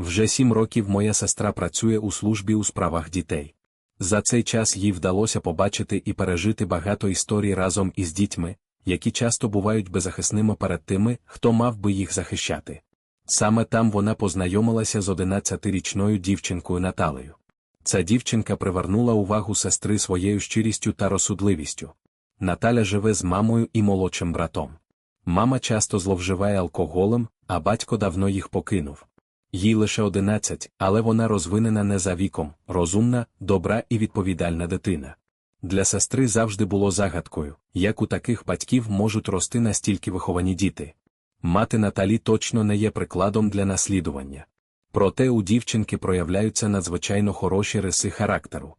Вже сім років моя сестра працює у службі у справах дітей. За цей час їй вдалося побачити і пережити багато історій разом із дітьми, які часто бувають беззахисними перед тими, хто мав би їх захищати. Саме там вона познайомилася з 11-річною дівчинкою Наталею. Ця дівчинка привернула увагу сестри своєю щирістю та розсудливістю. Наталя живе з мамою і молодшим братом. Мама часто зловживає алкоголем, а батько давно їх покинув. Їй лише 11, але вона розвинена не за віком, розумна, добра і відповідальна дитина. Для сестри завжди було загадкою, як у таких батьків можуть рости настільки виховані діти. Мати Наталі точно не є прикладом для наслідування. Проте у дівчинки проявляються надзвичайно хороші риси характеру.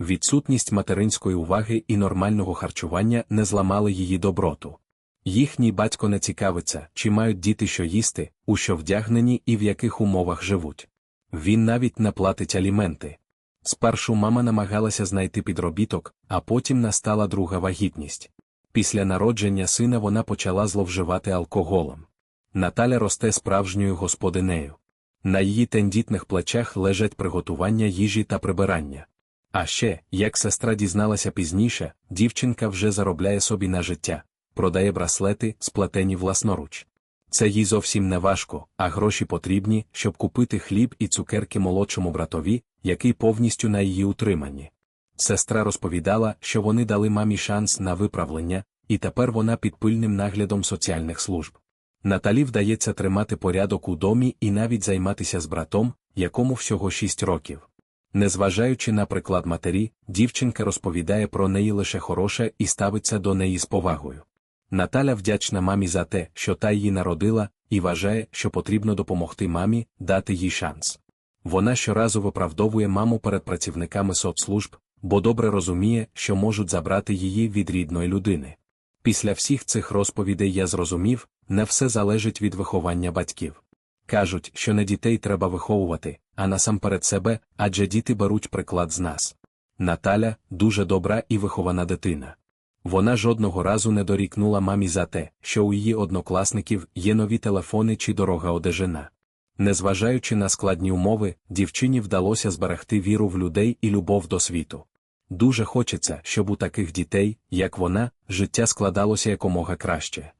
Відсутність материнської уваги і нормального харчування не зламали її доброту. Їхній батько не цікавиться, чи мають діти що їсти, у що вдягнені і в яких умовах живуть. Він навіть не платить аліменти. Спершу мама намагалася знайти підробіток, а потім настала друга вагітність. Після народження сина вона почала зловживати алкоголем. Наталя росте справжньою господинею. На її тендітних плечах лежать приготування їжі та прибирання. А ще, як сестра дізналася пізніше, дівчинка вже заробляє собі на життя, продає браслети, сплетені власноруч. Це їй зовсім не важко, а гроші потрібні, щоб купити хліб і цукерки молодшому братові, який повністю на її утриманні. Сестра розповідала, що вони дали мамі шанс на виправлення, і тепер вона під пильним наглядом соціальних служб. Наталі вдається тримати порядок у домі і навіть займатися з братом, якому всього 6 років. Незважаючи на приклад матері, дівчинка розповідає про неї лише хороше і ставиться до неї з повагою. Наталя вдячна мамі за те, що та її народила, і вважає, що потрібно допомогти мамі, дати їй шанс. Вона щоразу виправдовує маму перед працівниками соцслужб, бо добре розуміє, що можуть забрати її від рідної людини. Після всіх цих розповідей я зрозумів, не все залежить від виховання батьків. Кажуть, що не дітей треба виховувати, а насамперед себе, адже діти беруть приклад з нас. Наталя дуже добра і вихована дитина. Вона жодного разу не дорікнула мамі за те, що у її однокласників є нові телефони чи дорога одежина. Незважаючи на складні умови, дівчині вдалося зберегти віру в людей і любов до світу. Дуже хочеться, щоб у таких дітей, як вона, життя складалося якомога краще.